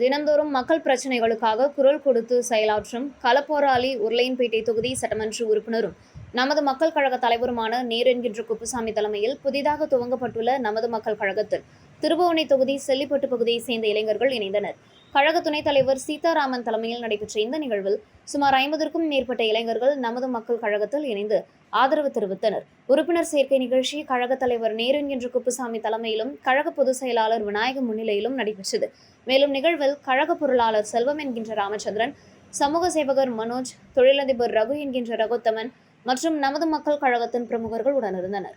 தினந்தோறும் மக்கள் பிரச்சினைகளுக்காக குரல் கொடுத்து செயலாற்றும் களப்போராளி உருளையன்பேட்டை தொகுதி சட்டமன்ற உறுப்பினரும் நமது மக்கள் கழக தலைவருமான நேரென்கின்ற குப்புசாமி தலைமையில் புதிதாக துவங்கப்பட்டுள்ள நமது மக்கள் கழகத்தில் திருபுவனை தொகுதி செல்லிப்பட்டு பகுதியைச் சேர்ந்த இளைஞர்கள் இணைந்தனர். கழக துணைத் தலைவர் சீதாராமன் தலைமையில் நடைபெற்ற இந்த நிகழ்வில் சுமார் ஐம்பதற்கும் மேற்பட்ட இளைஞர்கள் நமது மக்கள் கழகத்தில் இணைந்து ஆதரவு தெரிவித்தனர். உறுப்பினர் சேர்க்கை நிகழ்ச்சி கழகத் தலைவர் நேருங்கின்ற குப்புசாமி தலைமையிலும் கழக பொதுச் செயலாளர் விநாயகம் முன்னிலையிலும் நடைபெற்றது. மேலும் நிகழ்வில் கழக பொருளாளர் செல்வம் என்கின்ற ராமச்சந்திரன் சமூக சேவகர் மனோஜ் தொழிலதிபர் ரகு என்கின்ற ரகுத்தமன் மற்றும் நமது மக்கள் கழகத்தின் பிரமுகர்கள் உடனிருந்தனர்.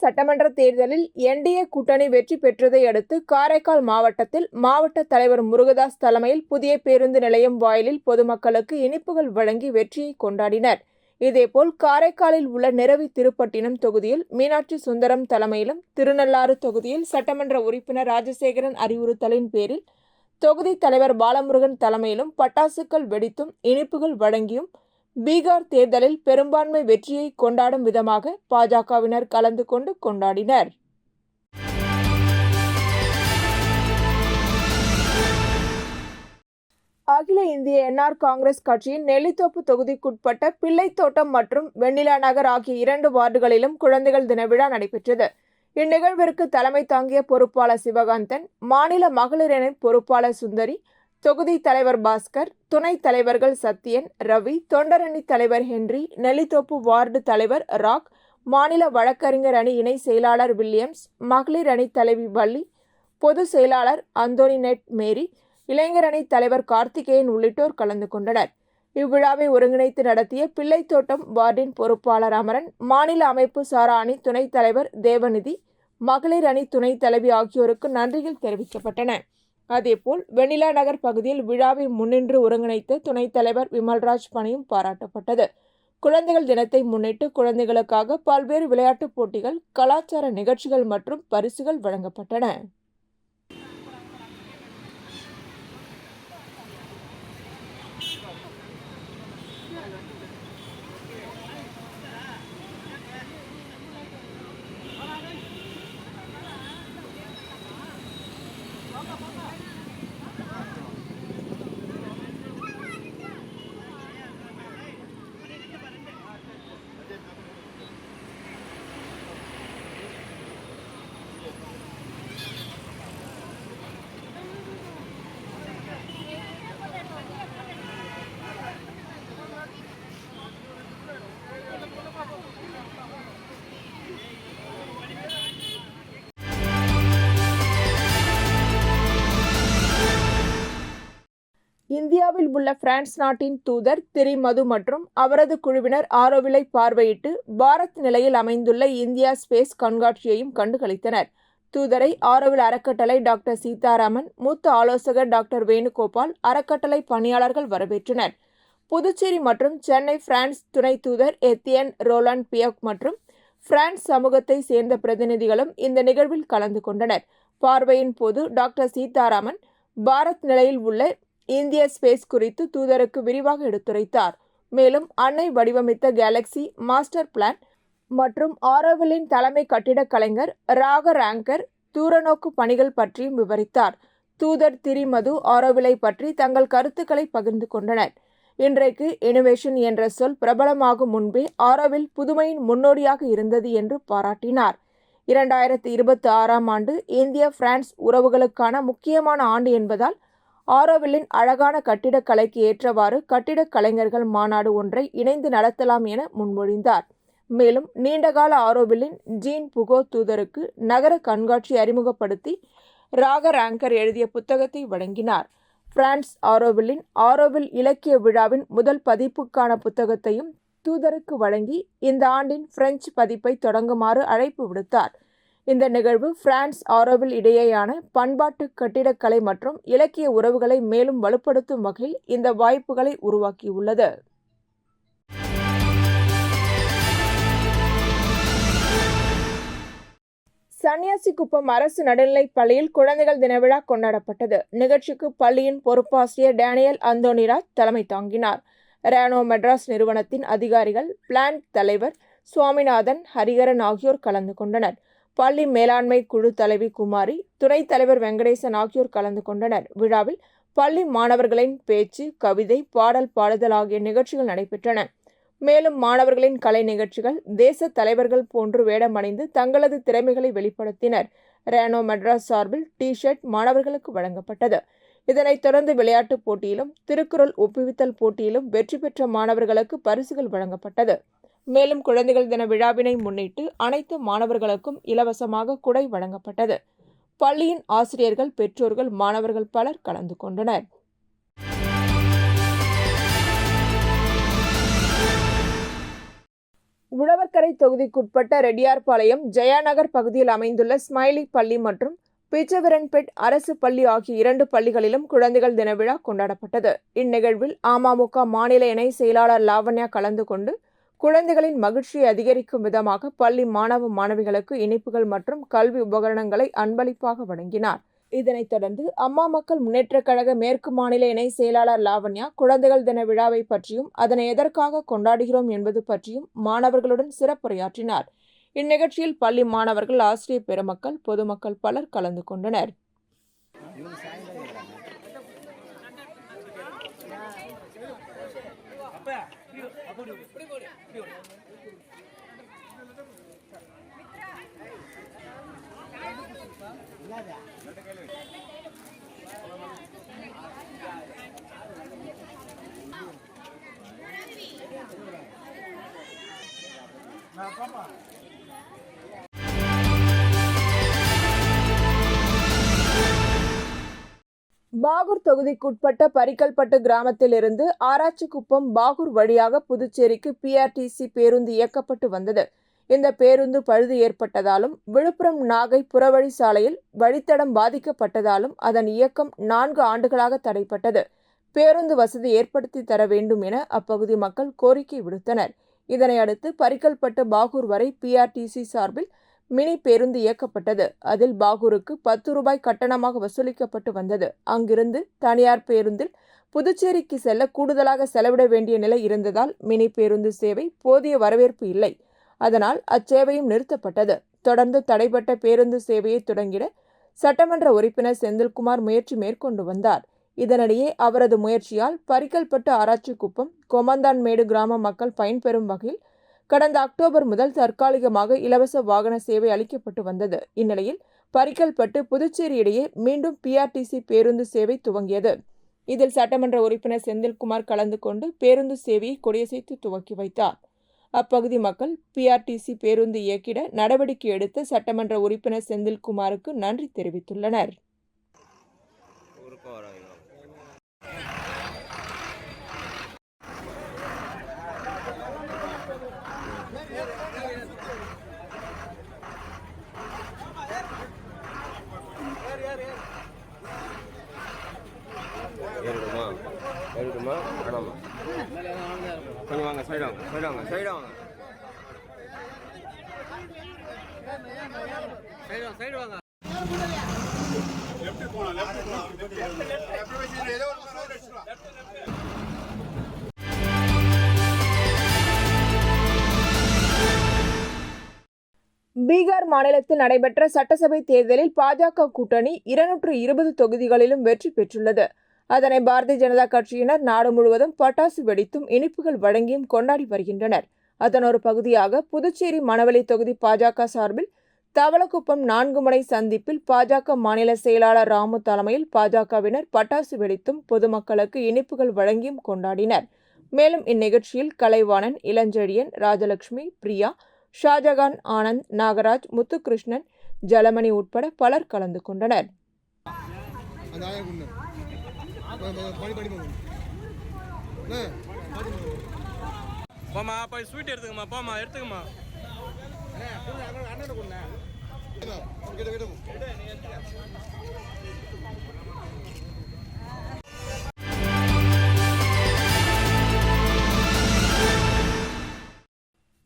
சட்டமன்ற தேர்தலில் என்டிஏ கூட்டணி வெற்றி பெற்றதை அடுத்து காரைக்கால் மாவட்டத்தில் மாவட்ட தலைவர் முருகதாஸ் தலைமையில் புதிய பேருந்து நிலையம் வாயிலில் பொதுமக்களுக்கு இனிப்புகள் வழங்கி வெற்றியை கொண்டாடினர். இதேபோல் காரைக்காலில் உள்ள நிரவி திருப்பட்டினம் தொகுதியில் மீனாட்சி சுந்தரம் தலைமையிலும் திருநள்ளாறு தொகுதியில் சட்டமன்ற உறுப்பினர் ராஜசேகரன் அறிவுறுத்தலின் பேரில் தொகுதி தலைவர் பாலமுருகன் தலைமையிலும் பட்டாசுகள் வெடித்தும் இனிப்புகள் வழங்கியும் பீகார் தேர்தலில் பெரும்பான்மை வெற்றியை கொண்டாடும் விதமாக பாஜகவினர் கலந்து கொண்டு கொண்டாடினர். அகில இந்திய என்ஆர் காங்கிரஸ் கட்சியின் நெல்லித்தோப்பு தொகுதிக்குட்பட்ட பிள்ளைத்தோட்டம் மற்றும் வெண்ணிலா நகர் ஆகிய இரண்டு வார்டுகளிலும் குழந்தைகள் தின விழா நடைபெற்றது. இந்நிகழ்விற்கு தலைமை தாங்கிய பொறுப்பாளர் சிவகாந்தன் மாநில மகளிர் பொறுப்பாளர் சுந்தரி தொகுதி தலைவர் பாஸ்கர் துணைத் தலைவர்கள் சத்யன் ரவி தொண்டரணி தலைவர் ஹென்றி நெல்லித்தோப்பு வார்டு தலைவர் ராக் மாநில வழக்கறிஞர் அணி இணை செயலாளர் வில்லியம்ஸ் மகளிர் அணி தலைவி வள்ளி பொதுச் செயலாளர் அந்தோனி நெட் மேரி இளைஞர் அணி தலைவர் கார்த்திகேயன் உள்ளிட்டோர் கலந்து கொண்டனர். இவ்விழாவை ஒருங்கிணைத்து நடத்திய பிள்ளைத்தோட்டம் வார்டின் பொறுப்பாளர் அமரன் மாநில அமைப்பு சாரா அணி துணைத் தலைவர் தேவநிதி மகளிர் அணி துணைத் தலைவி ஆகியோருக்கு நன்றிகள் தெரிவிக்கப்பட்டன. அதேபோல் வெண்ணிலா நகர் பகுதியில் விழாவை முன்னின்று ஒருங்கிணைத்த துணைத் தலைவர் விமல்ராஜ் பணியும் பாராட்டப்பட்டது. குழந்தைகள் தினத்தை முன்னிட்டு குழந்தைகளுக்காக பல்வேறு விளையாட்டுப் போட்டிகள் கலாச்சார நிகழ்ச்சிகள் மற்றும் பரிசுகள் வழங்கப்பட்டன. இந்தியாவில் உள்ள பிரான்ஸ் நாட்டின் தூதர் திரி மது மற்றும் அவரது குழுவினர் ஆரோவிலை பார்வையிட்டு பாரத் நிலையில் அமைந்துள்ள இந்தியா ஸ்பேஸ் கண்காட்சியையும் கண்டுகளித்தனர். தூதரை ஆரோவில் அறக்கட்டளை டாக்டர் சீதாராமன் மூத்த ஆலோசகர் டாக்டர் வேணுகோபால் அறக்கட்டளை பணியாளர்கள் வரவேற்றனர். புதுச்சேரி மற்றும் சென்னை பிரான்ஸ் துணை தூதர் எத்தியன் ரோலான் பியோக் மற்றும் பிரான்ஸ் சமூகத்தை சேர்ந்த பிரதிநிதிகளும் இந்த நிகழ்வில் கலந்து கொண்டனர். பார்வையின் போது டாக்டர் சீதாராமன் பாரத் நிலையில் உள்ள இந்திய ஸ்பேஸ் குறித்து தூதருக்கு விரிவாக எடுத்துரைத்தார். மேலும் அன்னை வடிவமைத்த கேலக்சி மாஸ்டர் பிளான் மற்றும் ஆரோவிலின் தலைமை கட்டிடக் கலைஞர் ராக ரேங்கர் தூரநோக்கு பணிகள் பற்றியும் விவரித்தார். தூதர் திரிமது ஆரோவிலை பற்றி தங்கள் கருத்துக்களை பகிர்ந்து கொண்டனர். இன்றைக்கு இனோவேஷன் என்ற சொல் பிரபலமாகும் முன்பே ஆரோவில் புதுமையின் முன்னோடியாக இருந்தது என்று பாராட்டினார். இரண்டாயிரத்தி இருபத்தி ஆறாம் ஆண்டு இந்திய பிரான்ஸ் உறவுகளுக்கான முக்கியமான ஆண்டு என்பதால் ஆரோவில்லின் அழகான கட்டிடக்கலைக்கு ஏற்றவாறு கட்டிடக் கலைஞர்கள் மாநாடு ஒன்றை இணைந்து நடத்தலாம் என முன்மொழிந்தார். மேலும் நீண்டகால ஆரோவில்லின் ஜீன் புகோ தூதருக்கு நகர கண்காட்சி அறிமுகப்படுத்தி ராக ரேங்கர் எழுதிய புத்தகத்தை வழங்கினார். பிரான்ஸ் ஆரோவில்லின் ஆரோவில் இலக்கிய விழாவின் முதல் பதிப்புக்கான புத்தகத்தையும் தூதருக்கு வழங்கி இந்த ஆண்டின் பிரெஞ்சு பதிப்பை தொடங்குமாறு அழைப்பு விடுத்தார். இந்த நிகழ்வு பிரான்ஸ் ஆரோவில் இடையேயான பண்பாட்டு கட்டிடக்கலை மற்றும் இலக்கிய உறவுகளை மேலும் வலுப்படுத்தும் வகையில் இந்த வாய்ப்புகளை உருவாக்கியுள்ளது. சன்னியாசிக்குப்பம் அரசு நடுநிலைப் பள்ளியில் குழந்தைகள் தினவிழா கொண்டாடப்பட்டது. நிகழ்ச்சிக்கு பள்ளியின் பொறுப்பாசிரியர் டேனியல் அந்தோனிராஜ் தலைமை தாங்கினார். ரேனோ மெட்ராஸ் நிறுவனத்தின் அதிகாரிகள் பிளான்ட் தலைவர் சுவாமிநாதன் ஹரிகரன் ஆகியோர் கலந்து கொண்டனர். பள்ளி மேலாண்மை குழு தலைவி குமாரி துணைத் தலைவர் வெங்கடேசன் ஆகியோர் கலந்து கொண்டனர். விழாவில் பள்ளி மாணவர்களின் பேச்சு கவிதை பாடல் பாடுதல் ஆகிய நிகழ்ச்சிகள் நடைபெற்றன. மேலும் மாணவர்களின் கலை நிகழ்ச்சிகள் தேச தலைவர்கள் போன்று வேடமடைந்து தங்களது திறமைகளை வெளிப்படுத்தினர். ரேனோ மெட்ராஸ் சார்பில் டி ஷர்ட் மாணவர்களுக்கு வழங்கப்பட்டது. இதனைத் தொடர்ந்து விளையாட்டுப் போட்டியிலும் திருக்குறள் ஒப்புவித்தல் போட்டியிலும் வெற்றி பெற்ற மாணவர்களுக்கு பரிசுகள் வழங்கப்பட்டது. மேலும் குழந்தைகள் தின விழாவினை முன்னிட்டு அனைத்து மாணவர்களுக்கும் இலவசமாக குடை வழங்கப்பட்டது. பள்ளியின் ஆசிரியர்கள் பெற்றோர்கள் மாணவர்கள் பலர் கலந்து கொண்டனர். உழவர்கரை தொகுதிக்குட்பட்ட ரெட்டியார்பாளையம் ஜெயாநகர் பகுதியில் அமைந்துள்ள ஸ்மைலி பள்ளி மற்றும் பிச்சவரன்பெட் அரசு பள்ளி ஆகிய இரண்டு பள்ளிகளிலும் குழந்தைகள் தின விழா கொண்டாடப்பட்டது. இந்நிகழ்வில் அமமுக மாநில இணை செயலாளர் லாவண்யா கலந்து கொண்டு குழந்தைகளின் மகிழ்ச்சியை அதிகரிக்கும் விதமாக பள்ளி மாணவ மாணவிகளுக்கு இனிப்புகள் மற்றும் கல்வி உபகரணங்களை அன்பளிப்பாக வழங்கினார். இதனைத் தொடர்ந்து அம்மா மக்கள் முன்னேற்றக் கழக மேற்கு மாநில இணை செயலாளர் லாவண்யா குழந்தைகள் தின விழாவை பற்றியும் அதனை எதற்காக கொண்டாடுகிறோம் என்பது பற்றியும் மாணவர்களுடன் சிறப்புரையாற்றினார். இந்நிகழ்ச்சியில் பள்ளி மாணவர்கள் ஆசிரியர் பெருமக்கள் பொதுமக்கள் பலர் கலந்து கொண்டனர். பாகூர் தொகுதிக்குட்பட்ட பரிக்கல்பட்டு கிராமத்திலிருந்து ஆராய்ச்சிக்குப்பம் பாகூர் வழியாக புதுச்சேரிக்கு பிஆர்டிசி பேருந்து இயக்கப்பட்டு வந்தது. இந்த பேருந்து பழுது ஏற்பட்டதாலும் விழுப்புரம் நாகை புறவழி சாலையில் வழித்தடம் பாதிக்கப்பட்டதாலும் அதன் இயக்கம் நான்கு ஆண்டுகளாக தடைப்பட்டது பேருந்து வசதி ஏற்படுத்தி தர வேண்டும் என அப்பகுதி மக்கள் கோரிக்கை விடுத்தனர். இதனை அடுத்து பரிக்கல்பட்டு பாகூர் வரை பிஆர்டிசி சார்பில் மினி பேருந்து இயக்கப்பட்டது. அதில் பாகூருக்கு பத்து ரூபாய் கட்டணமாக வசூலிக்கப்பட்டு வந்தது. அங்கிருந்து தனியார் பேருந்தில் புதுச்சேரிக்கு செல்ல கூடுதலாக செலவிட வேண்டிய நிலை இருந்ததால் மினி பேருந்து சேவை போதிய வரவேற்பு இல்லை. அதனால் அச்சேவையும் நிறுத்தப்பட்டது. தொடர்ந்து தடைப்பட்ட பேருந்து சேவையை தொடங்கிட சட்டமன்ற உறுப்பினர் செந்தில்குமார் முயற்சி மேற்கொண்டு வந்தார். இதனிடையே அவரது முயற்சியால் பரிக்கல்பட்டு ஆராய்ச்சிக்குப்பம் கொமந்தான்மேடு கிராம மக்கள் பயன்பெறும் வகையில் கடந்த அக்டோபர் முதல் தற்காலிகமாக இலவச வாகன சேவை அளிக்கப்பட்டு வந்தது. இந்நிலையில் பரிக்கல்பட்டு புதுச்சேரி இடையே மீண்டும் பிஆர்டிசி பேருந்து சேவை துவங்கியது. இதில் சட்டமன்ற உறுப்பினர் செந்தில்குமார் கலந்து கொண்டு பேருந்து சேவையை கொடியசைத்து துவக்கி வைத்தார். அப்பகுதி மக்கள் பிஆர்டிசி பேருந்து இயக்கிட நடவடிக்கை எடுத்த சட்டமன்ற உறுப்பினர் செந்தில்குமாருக்கு நன்றி தெரிவித்துள்ளனர். சைடு வாங்க பீகார் மாநிலத்தில் நடைபெற்ற சட்டசபை தேர்தலில் பாஜக கூட்டணி இருநூற்று இருபது தொகுதிகளிலும் வெற்றி பெற்றுள்ளது. அதனை பாரதிய ஜனதா கட்சியினர் நாடு முழுவதும் பட்டாசு வெடித்தும் இனிப்புகள் வழங்கியும் கொண்டாடி வருகின்றனர். அதன் ஒரு பகுதியாக புதுச்சேரி மணவெளி தொகுதி பாஜக சார்பில் தவளக்குப்பம் நான்கு முனை சந்திப்பில் பாஜக மாநில செயலாளர் ராமு தலைமையில் பாஜகவினர் பட்டாசு வெடித்தும் பொதுமக்களுக்கு இனிப்புகள் வழங்கியும் கொண்டாடினர். மேலும் இந்நிகழ்ச்சியில் கலைவாணன் இளஞ்செழியன் ராஜலட்சுமி பிரியா ஷாஜகான் ஆனந்த் நாகராஜ் முத்துகிருஷ்ணன் ஜலமணி உட்பட பலர் கலந்து கொண்டனர். போமா போய் ஸ்வீட் எடுத்துக்கம்மா போமா எடுத்துக்கம்மா.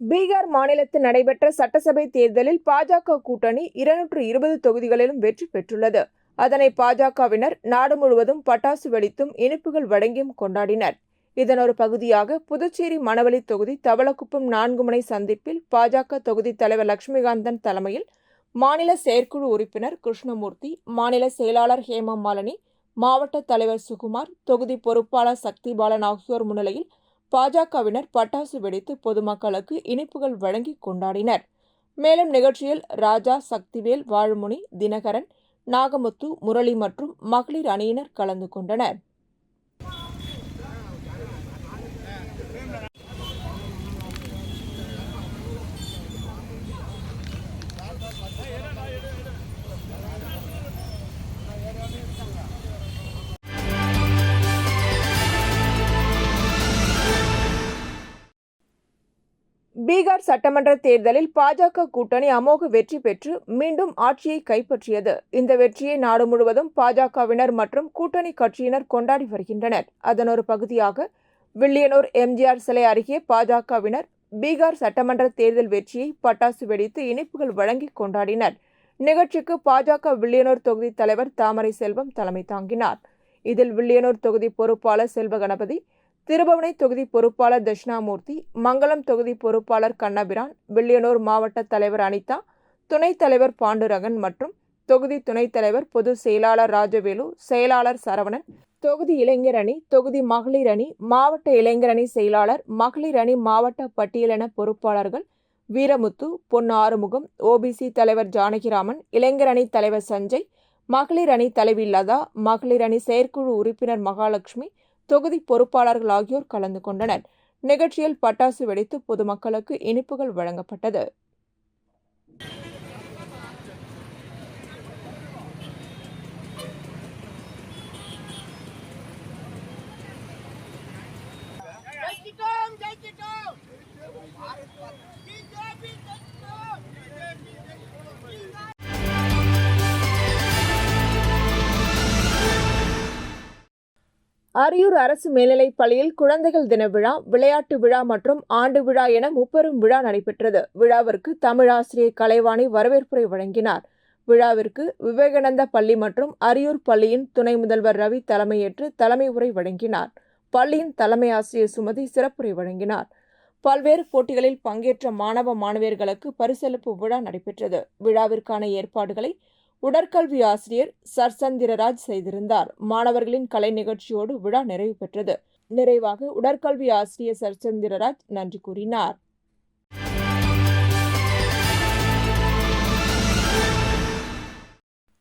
பீகார் மாநிலத்தில் நடைபெற்ற சட்டசபை தேர்தலில் பாஜக கூட்டணி இருநூற்று இருபது தொகுதிகளிலும் வெற்றி பெற்றுள்ளது. அதனை பாஜகவினர் நாடு முழுவதும் பட்டாசு வெடித்தும் இனிப்புகள் வழங்கியும் கொண்டாடினர். இதன் ஒரு பகுதியாக புதுச்சேரி மணவெளி தொகுதி தவளக்குப்பம் நான்கு முனை சந்திப்பில் பாஜக தொகுதி தலைவர் லட்சுமிகாந்தன் தலைமையில் மாநில செயற்குழு உறுப்பினர் கிருஷ்ணமூர்த்தி மாநில செயலாளர் ஹேமா மாலினி மாவட்ட தலைவர் சுகுமார் தொகுதி பொறுப்பாளர் சக்தி பாலன் ஆகியோர் முன்னிலையில் பாஜகவினர் பட்டாசு வெடித்து பொதுமக்களுக்கு இனிப்புகள் வழங்கி கொண்டாடினர். மேலும் நிகழ்ச்சியில் ராஜா சக்திவேல் வாழ்முனி தினகரன் நாகமுத்து முரளி மற்றும் மகளிர் அணியினர் கலந்து கொண்டனர். பீகார் சட்டமன்ற தேர்தலில் பாஜக கூட்டணி அமோக வெற்றி பெற்று மீண்டும் ஆட்சியை கைப்பற்றியது. இந்த வெற்றியை நாடு முழுவதும் பாஜகவினர் மற்றும் கூட்டணி கட்சியினர் கொண்டாடி வருகின்றனர். அதன் ஒரு பகுதியாக வில்லியனூர் எம்ஜிஆர் சிலை அருகே பாஜகவினர் பீகார் சட்டமன்ற தேர்தல் வெற்றியை பட்டாசு வெடித்து இனிப்புகள் வழங்கி கொண்டாடினர். நிகழ்ச்சிக்கு பாஜக வில்லியனூர் தொகுதி தலைவர் தாமரை செல்வம் தலைமை தாங்கினார். இதில் வில்லியனூர் தொகுதி பொறுப்பாளர் செல்வ கணபதி திருபுவனை தொகுதி பொறுப்பாளர் தட்சிணாமூர்த்தி மங்களம் தொகுதி பொறுப்பாளர் கண்ணபிரான் வில்லியனூர் மாவட்ட தலைவர் அனிதா துணைத் தலைவர் பாண்டுரகன் மற்றும் தொகுதி துணைத் தலைவர் பொது செயலாளர் ராஜவேலு செயலாளர் சரவணன் தொகுதி இளைஞர் அணி தொகுதி மகளிர் அணி மாவட்ட இளைஞர் அணி செயலாளர் மகளிர் அணி மாவட்ட பட்டியலின பொறுப்பாளர்கள் வீரமுத்து பொன் ஆறுமுகம் ஓபிசி தலைவர் ஜானகிராமன் இளைஞர் அணி தலைவர் சஞ்சய் மகளிர் அணி தலைவி லதா மகளிர் அணி செயற்குழு உறுப்பினர் மகாலட்சுமி தொகுதி பொறுப்பாளர்கள் ஆகியோர் கலந்து கொண்டனர். நிகழ்ச்சியில் பட்டாசு வெடித்து பொதுமக்களுக்கு இனிப்புகள் வழங்கப்பட்டது. ஜெயிச்சிட்டோம் ஜெயிச்சிட்டோம் அரியூர் அரசு மேல்நிலைப் பள்ளியில் குழந்தைகள் தின விழா விளையாட்டு விழா மற்றும் ஆண்டு விழா என முப்பெரும் விழா நடைபெற்றது. விழாவிற்கு தமிழாசிரியர் கலைவாணி வரவேற்புரை வழங்கினார். விழாவிற்கு விவேகானந்த பள்ளி மற்றும் அரியூர் பள்ளியின் துணை முதல்வர் ரவி தலைமையேற்று தலைமை உரை வழங்கினார். பள்ளியின் தலைமை ஆசிரியர் சுமதி சிறப்புரை வழங்கினார். பல்வேறு போட்டிகளில் பங்கேற்ற மாணவ மாணவியர்களுக்கு பரிசளிப்பு விழா நடைபெற்றது. விழாவிற்கான ஏற்பாடுகளை உடற்கல்வி ஆசிரியர் சர்சந்திரராஜ் செய்திருந்தார். மாணவர்களின் கலை நிகழ்ச்சியோடு விழா நிறைவு பெற்றது. நிறைவாக உடற்கல்வி ஆசிரியர் சர்சந்திரராஜ் நன்றி கூறினார்.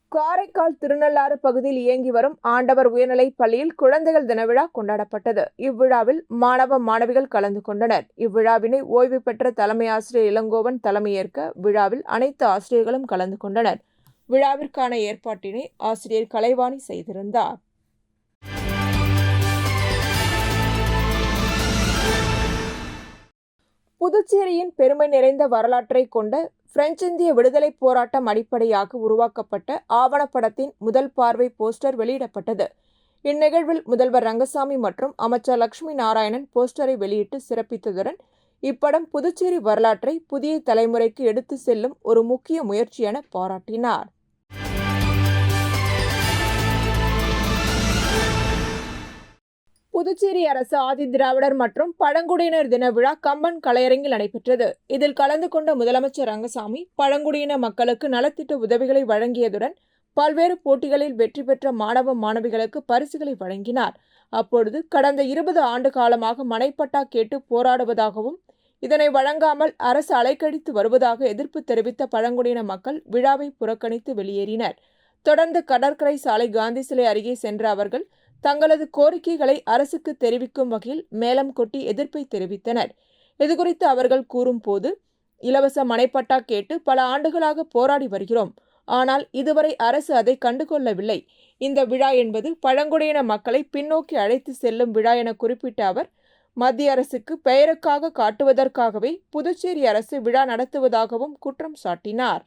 காரைக்கால் திருநள்ளாறு பகுதியில் இயங்கி வரும் ஆண்டவர் உயர்நிலைப் பள்ளியில் குழந்தைகள் தின விழா கொண்டாடப்பட்டது. இவ்விழாவில் மாணவ மாணவிகள் கலந்து கொண்டனர். இவ்விழாவினை ஓய்வு பெற்ற தலைமை ஆசிரியர் இளங்கோவன் தலைமையேற்க விழாவில் அனைத்து ஆசிரியர்களும் கலந்து கொண்டனர். விழாவிற்கான ஏற்பாட்டினை ஆசிரியர் கலைவாணி செய்திருந்தார். புதுச்சேரியின் பெருமை நிறைந்த வரலாற்றை கொண்ட பிரெஞ்சு இந்திய விடுதலைப் போராட்டம் அடிப்படையாக உருவாக்கப்பட்ட ஆவணப்படத்தின் முதல் பார்வை போஸ்டர் வெளியிடப்பட்டது. இந்நிகழ்வில் முதல்வர் ரங்கசாமி மற்றும் அமைச்சர் லட்சுமி நாராயணன் போஸ்டரை வெளியிட்டு சிறப்பித்ததுடன் இப்படம் புதுச்சேரி வரலாற்றை புதிய தலைமுறைக்கு எடுத்து செல்லும் ஒரு முக்கிய முயற்சி என பாராட்டினார். புதுச்சேரி அரசு ஆதி திராவிடர் மற்றும் பழங்குடியினர் தின விழா கம்பன் கலையரங்கில் நடைபெற்றது. இதில் கலந்து கொண்ட முதலமைச்சர் ரங்கசாமி பழங்குடியின மக்களுக்கு நலத்திட்ட உதவிகளை வழங்கியதுடன் பல்வேறு போட்டிகளில் வெற்றி பெற்ற மாணவ மாணவிகளுக்கு பரிசுகளை வழங்கினார். அப்பொழுது கடந்த இருபது ஆண்டு காலமாக மனைப்பட்டா கேட்டு போராடுவதாகவும் இதனை வழங்காமல் அரசு அலைக்கழித்து வருவதாக எதிர்ப்பு தெரிவித்த பழங்குடியின மக்கள் விழாவை புறக்கணித்து வெளியேறினர். தொடர்ந்து கடற்கரை சாலை காந்தி சிலை அருகே சென்ற அவர்கள் தங்களது கோரிக்கைகளை அரசுக்கு தெரிவிக்கும் வகையில் மேளம் கொட்டி எதிர்ப்பை தெரிவித்தனர். இதுகுறித்து அவர்கள் கூறும்போது இலவச மனைப்பட்டா கேட்டு பல ஆண்டுகளாக போராடி வருகிறோம். ஆனால் இதுவரை அரசு அதை கண்டுகொள்ளவில்லை. இந்த விழா என்பது பழங்குடியின மக்களை பின்னோக்கி அழைத்து செல்லும் விழா என குறிப்பிட்ட அவர் மத்திய அரசுக்கு பெயருக்காக காட்டுவதற்காகவே புதுச்சேரி அரசு விழா நடத்துவதாகவும் குற்றம் சாட்டினார்.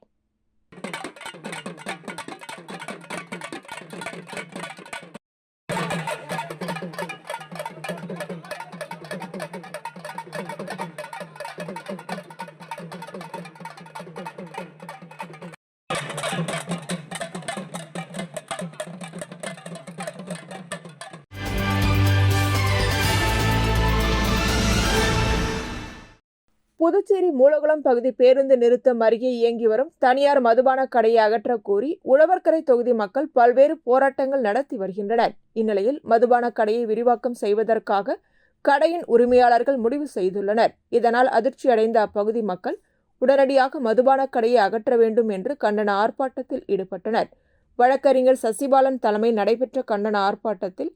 புதுச்சேரி மூலகுளம் பகுதி பேருந்து நிறுத்தம் அருகே இயங்கி வரும் தனியார் மதுபான கடையை அகற்றக் கோரி உழவர்கரை தொகுதி மக்கள் பல்வேறு போராட்டங்கள் நடத்தி வருகின்றனர். இந்நிலையில் மதுபான கடையை விரிவாக்கம் செய்வதற்காக கடையின் உரிமையாளர்கள் முடிவு செய்துள்ளனர். இதனால் அதிர்ச்சியடைந்த அப்பகுதி மக்கள் உடனடியாக மதுபான கடையை அகற்ற வேண்டும் என்று கண்டன ஆர்ப்பாட்டத்தில் ஈடுபட்டனர். வழக்கறிஞர் சசிபாலன் தலைமை நடைபெற்ற கண்டன ஆர்ப்பாட்டத்தில்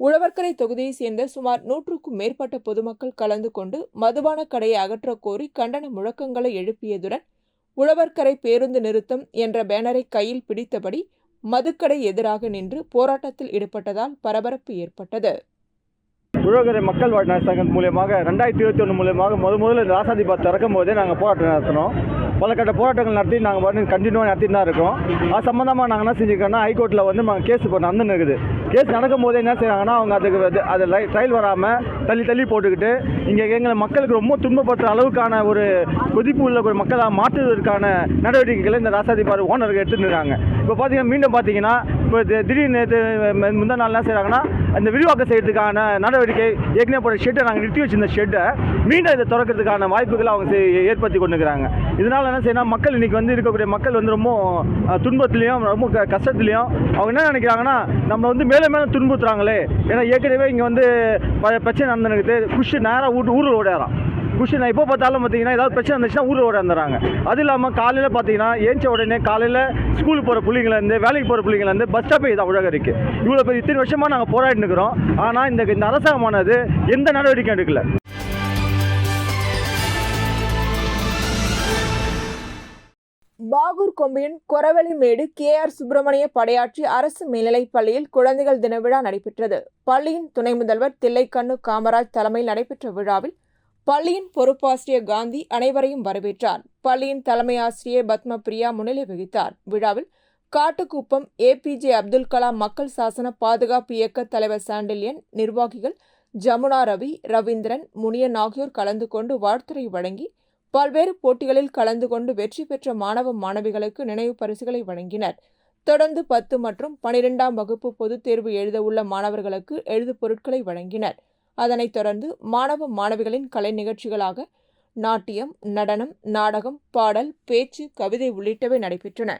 உழவர்கரை தொகுதியைச் சேர்ந்த சுமார் நூற்றுக்கும் மேற்பட்ட பொதுமக்கள் கலந்து கொண்டு மதுபான கடையை அகற்றக் கோரி கண்டன முழக்கங்களை எழுப்பியதுடன் உழவர்கரை பேருந்து நிறுத்தம் என்ற பேனரை கையில் பிடித்தபடி மதுக்கடை எதிராக நின்று போராட்டத்தில் ஈடுபட்டதால் பரபரப்பு ஏற்பட்டது. உழவர்கரை மக்கள் வாழ்நாள் சங்கம் மூலியமாக ரெண்டாயிரத்தி இருபத்தி ஒன்று மூலியமாக முத முதல்ல இந்த ராசாதி பாத் திறக்கும் போதே நாங்கள் போராட்டம் நடத்தினோம். பல கட்ட போராட்டங்கள் நடத்தி நாங்கள் வந்து கண்டினியூவாக நடத்திட்டு தான் இருக்கோம். அது சம்மந்தமாக நாங்கள் என்ன செஞ்சுருக்கோம்னா ஹைகோர்ட்டில் வந்து நாங்கள் கேஸ் இப்போ நடந்துன்னு இருக்குது. கேஸ் நடக்கும் போதே என்ன செய்கிறாங்கன்னா அவங்க அதுக்கு அது அது ட்ரையல் வராமல் தள்ளி தள்ளி போட்டுக்கிட்டு இங்கே எங்களை மக்களுக்கு ரொம்ப துன்பப்படுற அளவுக்கான ஒரு கொதிப்பு உள்ள ஒரு மக்களாக மாற்றுவதற்கான நடவடிக்கைகளை இந்த ராசாதி பார் ஓனருக்கு எடுத்துட்டு இருக்காங்க. இப்போ பார்த்தீங்கன்னா மீண்டும் பார்த்தீங்கன்னா இப்போ திடீர்னு நேற்று முந்தா நாள் என்ன செய்கிறாங்கன்னா அந்த விரிவாக்கம் செய்யறதுக்கான நடவடிக்கை ஏற்கனவே போகிற ஷெட்டை நாங்கள் நிறுத்தி வச்சிருந்த ஷெட்டை மீண்டும் இதை திறக்கிறதுக்கான வாய்ப்புகளை அவங்க செய்- ஏற்படுத்தி கொண்டுக்கிறாங்க இதனால் என்ன செய்யணும் மக்கள் இன்னைக்கு வந்து இருக்கக்கூடிய மக்கள் வந்து ரொம்ப துன்பத்துலேயும் ரொம்ப க கஷ்டத்துலேயும் அவங்க என்ன நினைக்கிறாங்கன்னா நம்ம வந்து மேலே மேலே துன்புறுத்துறாங்களே. ஏன்னா ஏற்கனவே இங்கே வந்து ப- பிரச்சனை நடந்துனுக்குது குஷி நேராக வீட்டு ஊரில் ஓடாராம் குஷி நான் எப்போ பார்த்தாலும் பார்த்தீங்கன்னா ஏதாவது பிரச்சனை இருந்துச்சுன்னா ஊரில் ஓடாந்துறாங்க அது இல்லாமல் காலையில் பார்த்தீங்கன்னா ஏஞ்ச உடனே காலையில் ஸ்கூலுக்கு போகிற பிள்ளைங்கலேருந்து வேலைக்கு போகிற பிள்ளைங்கலேருந்து பஸ் ஸ்டாப்பே இதான் இருக்குது இவ்வளோ பேர் இத்தனை வருஷமாக நாங்கள் போராடிட்டு இருக்கிறோம். ஆனால் இந்த இந்த அரசாங்கமானது எந்த நடவடிக்கையும் எடுக்கல. பாகூர் கொம்பியின் கொரவெளிமேடு கே ஆர் சுப்பிரமணிய படையாற்றி அரசு மேல்நிலைப் பள்ளியில் குழந்தைகள் தின விழா நடைபெற்றது. பள்ளியின் துணை முதல்வர் தில்லைக்கண்ணு காமராஜ் தலைமையில் நடைபெற்ற விழாவில் பள்ளியின் பொறுப்பாசிரியர் காந்தி அனைவரையும் வரவேற்றார். பள்ளியின் தலைமை ஆசிரியர் பத்மபிரியா முன்னிலை வகித்தார். விழாவில் காட்டுக்குப்பம் ஏபிஜே அப்துல் கலாம் மக்கள் சாசன பாதுகாப்பு இயக்க தலைவர் சாண்டில்யன் நிர்வாகிகள் ஜமுனா ரவி ரவீந்திரன் முனியன் ஆகியோர் கலந்து கொண்டு வாழ்த்துறை வழங்கி பல்வேறு போட்டிகளில் கலந்து கொண்டு வெற்றி பெற்ற மாணவ மாணவிகளுக்கு நினைவு பரிசுகளை வழங்கினர். தொடர்ந்து பத்து மற்றும் பனிரெண்டாம் வகுப்பு பொதுத் தேர்வு எழுத உள்ள மாணவர்களுக்கு எழுது பொருட்களை வழங்கினர். அதனைத் தொடர்ந்து மாணவ மாணவிகளின் கலை நிகழ்ச்சிகளாக நாட்டியம் நடனம் நாடகம் பாடல் பேச்சு கவிதை உள்ளிட்டவை நடைபெற்றன.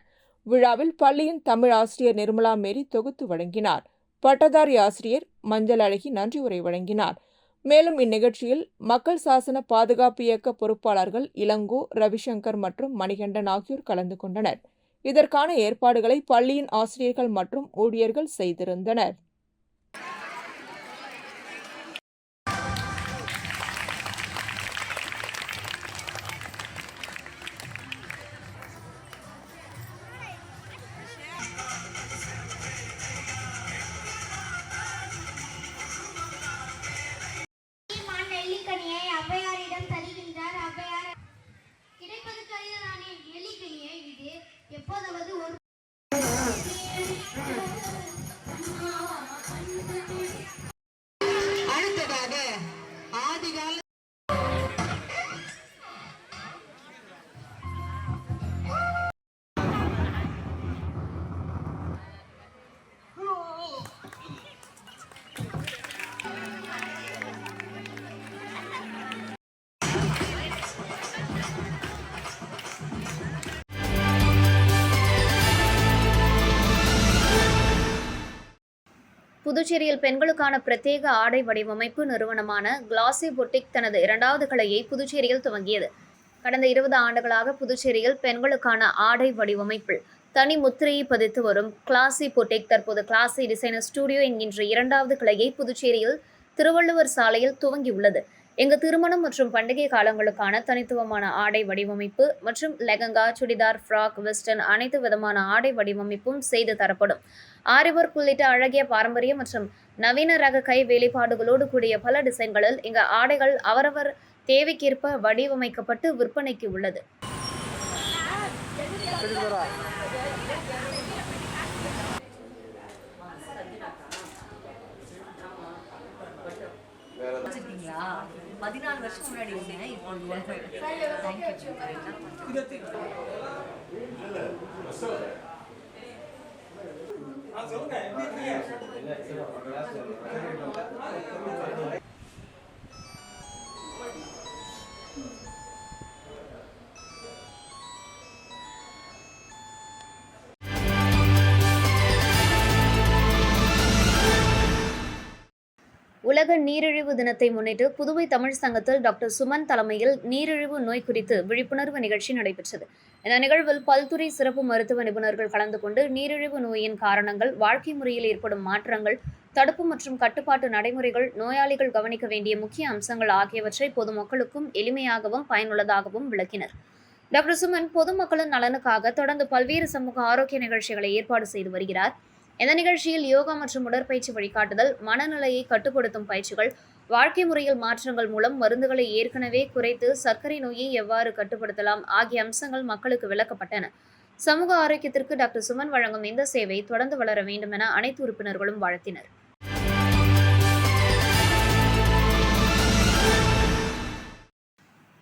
விழாவில் பள்ளியின் தமிழ் ஆசிரியர் நிர்மலா மேரி தொகுத்து வழங்கினார். பட்டதாரி ஆசிரியர் மஞ்சள் அழகி நன்றி உரை வழங்கினார். மேலும் இந்நிகழ்ச்சியில் மக்கள் சாசன பாதுகாப்பு இயக்க பொறுப்பாளர்கள் இளங்கோ ரவிசங்கர் மற்றும் மணிகண்டன் ஆகியோர் கலந்து கொண்டனர். இதற்கான ஏற்பாடுகளை பள்ளியின் ஆசிரியர்கள் மற்றும் ஊழியர்கள் செய்திருந்தனர். புதுச்சேரியில் பெண்களுக்கான பிரத்யேக ஆடை வடிவமைப்பு நிறுவனமான கிளாசி புட்டிக் தனது இரண்டாவது கலையை புதுச்சேரியில் துவங்கியது. கடந்த இருபது ஆண்டுகளாக புதுச்சேரியில் பெண்களுக்கான ஆடை வடிவமைப்பில் தனி முத்திரையை பதித்து வரும் கிளாசி புட்டிக் தற்போது கிளாசி டிசைனர் ஸ்டுடியோ என்கின்ற இரண்டாவது கிளையை புதுச்சேரியில் திருவள்ளுவர் சாலையில் துவங்கியுள்ளது. எங்க திருமணம் மற்றும் பண்டிகை காலங்களுக்கான தனித்துவமான ஆடை வடிவமைப்பு மற்றும் லெகங்கா சுடிதார் ஃப்ராக் வெஸ்டர்ன் அனைத்து விதமான ஆடை வடிவமைப்பும் செய்து தரப்படும். ஆரிவர்க் உள்ளிட்ட அழகிய பாரம்பரிய மற்றும் நவீன ரக கை வேலைப்பாடுகளோடு கூடிய பல டிசைன்களில் இங்கு ஆடைகள் அவரவர் தேவைக்கேற்ப வடிவமைக்கப்பட்டு விற்பனைக்கு உள்ளது. வச்சிருக்கீங்களா? பதினாலு வருஷம் முன்னாடி இருந்தேன் இப்போ இல்லை. தேங்க்யூ உலக நீரிழிவு தினத்தை முன்னிட்டு புதுவை தமிழ் சங்கத்தில் டாக்டர் சுமன் தலைமையில் நீரிழிவு நோய் குறித்து விழிப்புணர்வு நிகழ்ச்சி நடைபெற்றது. இந்த நிகழ்வில் பல்துறை சிறப்பு மருத்துவ நிபுணர்கள் கலந்து கொண்டு நீரிழிவு நோயின் காரணங்கள் வாழ்க்கை முறையில் ஏற்படும் மாற்றங்கள் தடுப்பு மற்றும் கட்டுப்பாட்டு நடைமுறைகள் நோயாளிகள் கவனிக்க வேண்டிய முக்கிய அம்சங்கள் ஆகியவற்றை பொதுமக்களுக்கும் எளிமையாகவும் பயனுள்ளதாகவும் விளக்கினர். டாக்டர் சுமன் பொதுமக்களின் நலனுக்காக தொடர்ந்து பல்வேறு சமூக ஆரோக்கிய நிகழ்ச்சிகளை ஏற்பாடு செய்து வருகிறார். இந்த நிகழ்ச்சியில் யோகா மற்றும் உடற்பயிற்சி வழிகாட்டுதல் மனநிலையை கட்டுப்படுத்தும் பயிற்சிகள் வாழ்க்கை முறையில் மாற்றங்கள் மூலம் மருந்துகளை ஏற்கனவே குறைத்து சர்க்கரை நோயை எவ்வாறு கட்டுப்படுத்தலாம் ஆகிய அம்சங்கள் மக்களுக்கு விளக்கப்பட்டன. சமூக ஆரோக்கியத்திற்கு டாக்டர் சுமன் வழங்கும் இந்த சேவை தொடர்ந்து வளர வேண்டும் என அனைத்து உறுப்பினர்களும் வாழ்த்தினர்.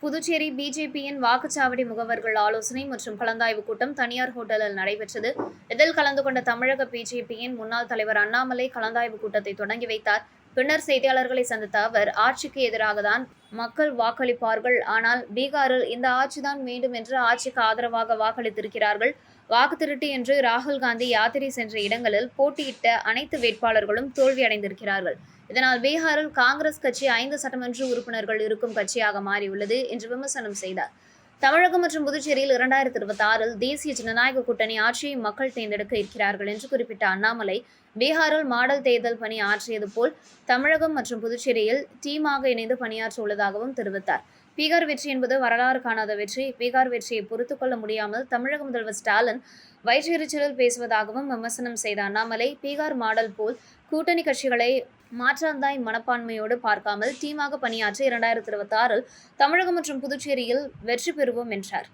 புதுச்சேரி பிஜேபியின் வாக்குச்சாவடி முகவர்கள் ஆலோசனை மற்றும் கலந்தாய்வு கூட்டம் தனியார் ஹோட்டலில் நடைபெற்றது. இதில் கலந்து கொண்ட தமிழக பிஜேபியின் முன்னாள் தலைவர் அண்ணாமலை கலந்தாய்வு கூட்டத்தை தொடங்கி வைத்தார். பின்னர் செய்தியாளர்களை சந்தித்த அவர் ஆட்சிக்கு எதிராக தான் மக்கள் வாக்களிப்பார்கள். ஆனால் பீகாரில் இந்த ஆட்சிதான் வேண்டும் என்று ஆட்சிக்கு ஆதரவாக வாக்களித்திருக்கிறார்கள். வாக்கு திருட்டு என்று ராகுல் காந்தி யாத்திரை சென்ற இடங்களில் போட்டியிட்ட அனைத்து வேட்பாளர்களும் தோல்வியடைந்திருக்கிறார்கள். இதனால் பீகாரில் காங்கிரஸ் கட்சி ஐந்து சட்டமன்ற உறுப்பினர்கள் இருக்கும் கட்சியாக மாறியுள்ளது என்று விமர்சனம் செய்தார். தமிழகம் மற்றும் புதுச்சேரியில் இரண்டாயிரத்தி இருபத்தி ஆறில் தேசிய ஜனநாயக கூட்டணி ஆட்சியை மக்கள் தேர்ந்தெடுக்க இருக்கிறார்கள் என்று குறிப்பிட்ட அண்ணாமலை பீகாரில் மாடல் தேர்தல் பணி ஆற்றியது போல் தமிழகம் மற்றும் புதுச்சேரியில் டீமாக இணைந்து பணியாற்ற உள்ளதாகவும் தெரிவித்தார். பீகார் வெற்றி என்பது வரலாறு காணாத வெற்றி. பீகார் வெற்றியை பொறுத்து கொள்ள முடியாமல் தமிழக முதல்வர் ஸ்டாலின் வயிற்றெரிச்சலில் பேசுவதாகவும் விமர்சனம் செய்த அண்ணாமலை பீகார் மாடல் போல் கூட்டணி கட்சிகளை மாற்றாந்தாய் மனப்பான்மையோடு பார்க்காமல் டீமாக பணியாற்றி இரண்டாயிரத்தி இருபத்தி ஆறில் தமிழகம் மற்றும் புதுச்சேரியில் வெற்றி பெறுவோம் என்றார்.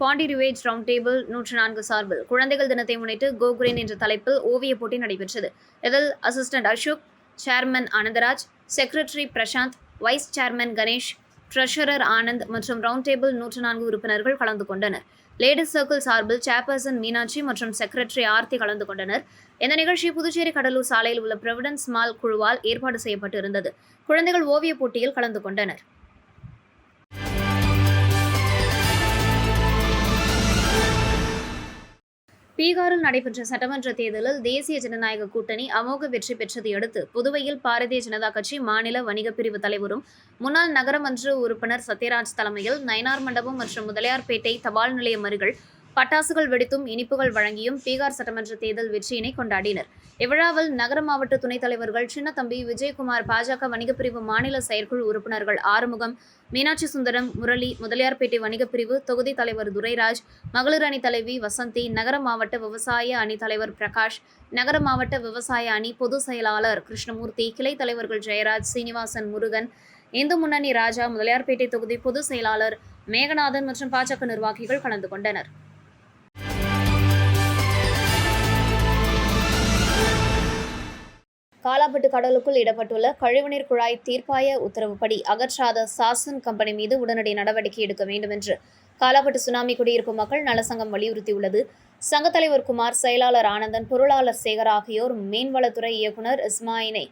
பாண்டி ரிவேஜ் ரவுண்ட் டேபிள் நூற்று நான்கு சார்பில் குழந்தைகள் தினத்தை முன்னிட்டு கோகுரேன் என்ற தலைப்பில் ஓவியப் போட்டி நடைபெற்றது. இதில் assistant Ashok chairman Anandaraj secretary Prashanth vice chairman Ganesh treasurer Anand மற்றும் ரவுண்ட் டேபிள் நூற்று நான்கு உறுப்பினர்கள் கலந்து கொண்டனர். லேடிஸ் சர்க்கிள் சார்பில் சேர்பர்சன் மீனாட்சி மற்றும் செக்ரட்டரி ஆர்த்தி கலந்து கொண்டனர். இந்த நிகழ்ச்சி புதுச்சேரி கடலூர் சாலையில் உள்ள பிரவிடன்ஸ் மால் குழுவால் ஏற்பாடு செய்யப்பட்டிருந்தது. குழந்தைகள் ஓவியப் போட்டியில் கலந்து கொண்டனர். பீகாரில் நடைபெற்ற சட்டமன்ற தேர்தலில் தேசிய ஜனநாயக கூட்டணி அமோக வெற்றி பெற்றதையடுத்து புதுவையில் பாரதிய ஜனதா கட்சி மாநில வணிகப் பிரிவு தலைவரும் முன்னாள் நகரமன்ற உறுப்பினர் சத்யராஜ் தலைமையில் நயனார் மண்டபம் மற்றும் முதலியார்பேட்டை தபால் நிலையம் அருகில் பட்டாசுகள் வெடித்தும் இனிப்புகள் வழங்கியும் பீகார் சட்டமன்ற தேர்தல் வெற்றியினை கொண்டாடினர். இவ்விழாவில் நகர மாவட்ட துணைத் தலைவர்கள் சின்னத்தம்பி விஜயகுமார் பாஜக வணிகப்பிரிவு மாநில செயற்குழு உறுப்பினர்கள் ஆறுமுகம் மீனாட்சி சுந்தரம் முரளி முதலியார்பேட்டை வணிகப்பிரிவு தொகுதி தலைவர் துரைராஜ் மகளிர் அணி தலைவி வசந்தி நகர மாவட்ட விவசாய அணி தலைவர் பிரகாஷ் நகர மாவட்ட விவசாய அணி பொதுச் செயலாளர் கிருஷ்ணமூர்த்தி கிளை தலைவர்கள் ஜெயராஜ் சீனிவாசன் முருகன் இந்து முன்னணி ராஜா முதலியார்பேட்டை தொகுதி பொதுச் செயலாளர் மேகநாதன் மற்றும் பாஜக நிர்வாகிகள் கலந்து கொண்டனர். காலாப்பட்டு கடலுக்குள் இடப்பட்டுள்ள கழிவுநீர் குழாய் தீர்ப்பாய உத்தரவுப்படி அகற்றாத சாசன் கம்பெனி மீது உடனடி நடவடிக்கை எடுக்க வேண்டும் என்று காலாப்பட்டு சுனாமி குடியிருக்கும் மக்கள் நலசங்கம் வலியுறுத்தியுள்ளது. சங்கத் தலைவர் குமார் செயலாளர் ஆனந்தன் பொருளாளர் சேகர் ஆகியோர் மீன்வளத்துறை இயக்குனர் இஸ்மாயினை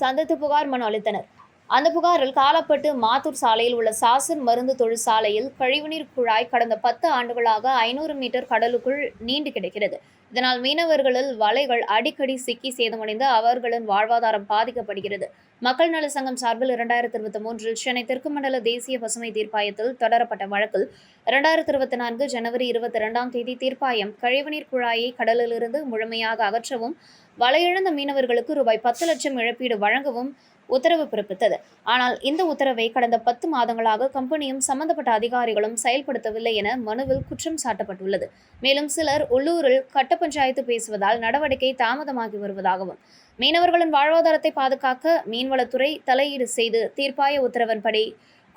சந்தித்து புகார் மனு அளித்தனர். அந்த புகாரில் காலப்பட்டு மாத்தூர் சாலையில் உள்ள சாசன் மருந்து தொழிற்சாலையில் கழிவுநீர் குழாய் கடந்த பத்து ஆண்டுகளாக ஐநூறு மீட்டர் கடலுக்குள் நீண்டு கிடக்கிறது. இதனால் மீனவர்களில் வலைகள் அடிக்கடி சிக்கி சேதமடைந்து அவர்களின் வாழ்வாதாரம் பாதிக்கப்படுகிறது. மக்கள் நல சங்கம் சார்பில் இரண்டாயிரத்தி இருபத்தி மூன்றில் சென்னை தெற்கு மண்டல தேசிய பசுமை தீர்ப்பாயத்தில் தொடரப்பட்ட வழக்கில் இரண்டாயிரத்தி இருபத்தி நான்கு ஜனவரி இருபத்தி இரண்டாம் தேதி தீர்ப்பாயம் கழிவுநீர் குழாயை கடலிலிருந்து முழுமையாக அகற்றவும் வலையிழந்த மீனவர்களுக்கு ரூபாய் பத்து லட்சம் இழப்பீடு வழங்கவும் உத்தரவு பிறப்பித்தது. ஆனால் இந்த உத்தரவை கடந்த பத்து மாதங்களாக கம்பெனியும் சம்பந்தப்பட்ட அதிகாரிகளும் செயல்படுத்தவில்லை என மனுவில் குற்றம் சாட்டப்பட்டுள்ளது. மேலும் சிலர் உள்ளூரில் கட்ட பஞ்சாயத்து பேசுவதால் நடவடிக்கை தாமதமாகி வருவதாகவும் மீனவர்களின் வாழ்வாதாரத்தை பாதுகாக்க மீன்வளத்துறை தலையீடு செய்து தீர்ப்பாய உத்தரவின்படி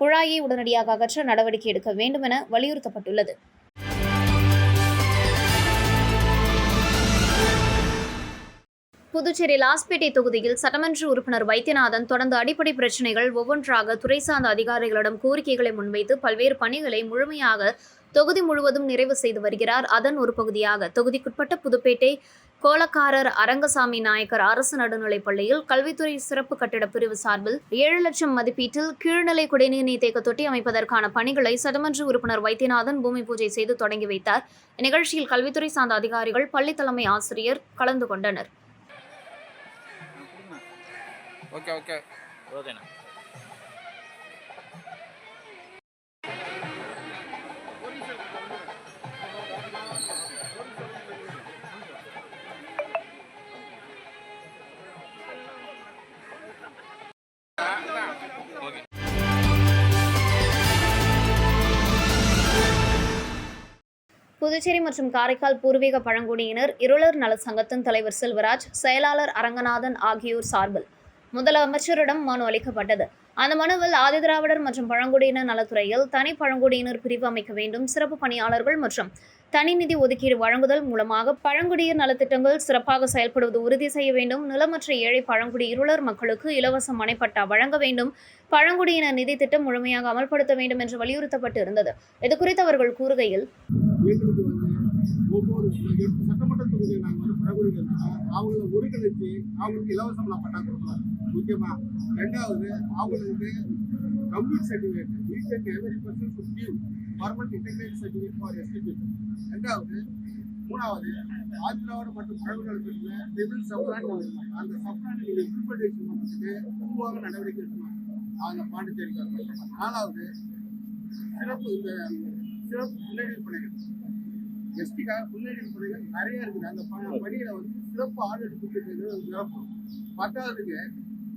குழாயை உடனடியாக அகற்ற நடவடிக்கை எடுக்க வேண்டும் என வலியுறுத்தப்பட்டுள்ளது. புதுச்சேரி லாஸ்பேட்டை தொகுதியில் சட்டமன்ற உறுப்பினர் வைத்தியநாதன் தொடர்ந்து அடிப்படை பிரச்சினைகள் ஒவ்வொன்றாக துறை சார்ந்த அதிகாரிகளிடம் கோரிக்கைகளை முன்வைத்து பல்வேறு பணிகளை முழுமையாக தொகுதி முழுவதும் நிறைவு செய்து வருகிறார். அதன் ஒரு பகுதியாக தொகுதிக்குட்பட்ட புதுப்பேட்டை கோலக்காரர் அரங்கசாமி நாயக்கர் அரசு நடுநிலைப் பள்ளியில் கல்வித்துறை சிறப்பு கட்டிட பிரிவு சார்பில் ஏழு லட்சம் மதிப்பீட்டில் கீழ்நிலை குடிநீர் நீர்த்தேக்க தொட்டி அமைப்பதற்கான பணிகளை சட்டமன்ற உறுப்பினர் வைத்தியநாதன் பூமி பூஜை செய்து தொடங்கி வைத்தார். இந்நிகழ்ச்சியில் கல்வித்துறை சார்ந்த அதிகாரிகள் பள்ளி தலைமை ஆசிரியர் கலந்து கொண்டனர். Okay okay. ஓகேண்ணா. புதுச்சேரி மற்றும் காரைக்கால் பூர்வீக பழங்குடியினர் இருளர் நல சங்கத்தின் தலைவர் செல்வராஜ் செயலாளர் அரங்கநாதன் ஆகியோர் சார்பில் முதலமைச்சரிடம் மனு அளிக்கப்பட்டது. அந்த மனுவில் ஆதிதிராவிடர் மற்றும் பழங்குடியினர் நலத்துறையில் தனி பழங்குடியினர் பிரிவு அமைக்க வேண்டும் சிறப்பு பணியாளர்கள் மற்றும் தனி நிதி ஒதுக்கீடு வழங்குதல் மூலமாக பழங்குடியினர் நலத்திட்டங்கள் சிறப்பாக செயல்படுவது உறுதி செய்ய வேண்டும். நிலமற்ற ஏழை பழங்குடி இருளர் மக்களுக்கு இலவச மனைப்பட்டா வழங்க வேண்டும். பழங்குடியினர் நிதி திட்டம் முழுமையாக அமல்படுத்த வேண்டும் என்று வலியுறுத்தப்பட்டு இருந்தது இதுகுறித்து அவர்கள் கூறுகையில் ஒவ்வொரு எட்டு சட்டமன்ற தொகுதியில் நாங்கள் வந்து பழங்குடிகள். அவங்கள ஒருங்கிணைச்சு அவங்களுக்கு இலவசம் பட்டா கொடுக்கலாம். முக்கியமாக ரெண்டாவது அவங்களுக்கு complete certificate each and every person to give permanent integrate certificate for SDP ரெண்டாவது மூணாவது ஆதிராவிட மற்றும் பழங்குடிகளுக்கு சிவில் சப்ளான் அந்த சப்ளான் நீங்கள் இம்ப்ளிமெண்டேஷன் பண்ணுறதுக்கு பொதுவாக நடவடிக்கை எடுக்கணும். அவங்க பாண்டிச்சேரி நாலாவது சிறப்பு இந்த சிறப்பு முன்னேறி பணிகள். எஸ்டிக்காக முன்னேறி பணிகள் நிறைய இருக்குது. அந்த பணியில வந்து சிறப்பு ஆதரவு நிரப்பணும் பத்தாவதுக்கு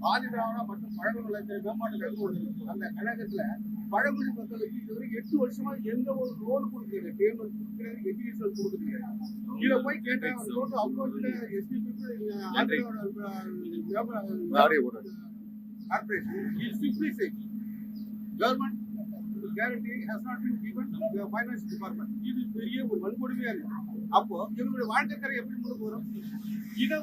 ஆதி திராவிட மற்றும் பழங்குடி நலத்துறை மேம்பாட்டு கழகம் ஒன்று. அந்த கழகத்துல பழங்குடி மக்களுக்கு இதுவரை எட்டு வருஷமா எந்த ஒரு லோன் கொடுக்கல பேமெண்ட் கொடுக்கறது எஜுகேஷன் கொடுக்குறீங்க இதை போய் கேட்டா loan அப்ரோச்ல ST corporation government guarantee has not been given the department இது பெரிய ஒரு வன்கொடுமையா இருக்கு. அப்போ இவங்களுடைய வாழ்க்கை தரம் எப்படி முன்னுக்கு வரும்? இதை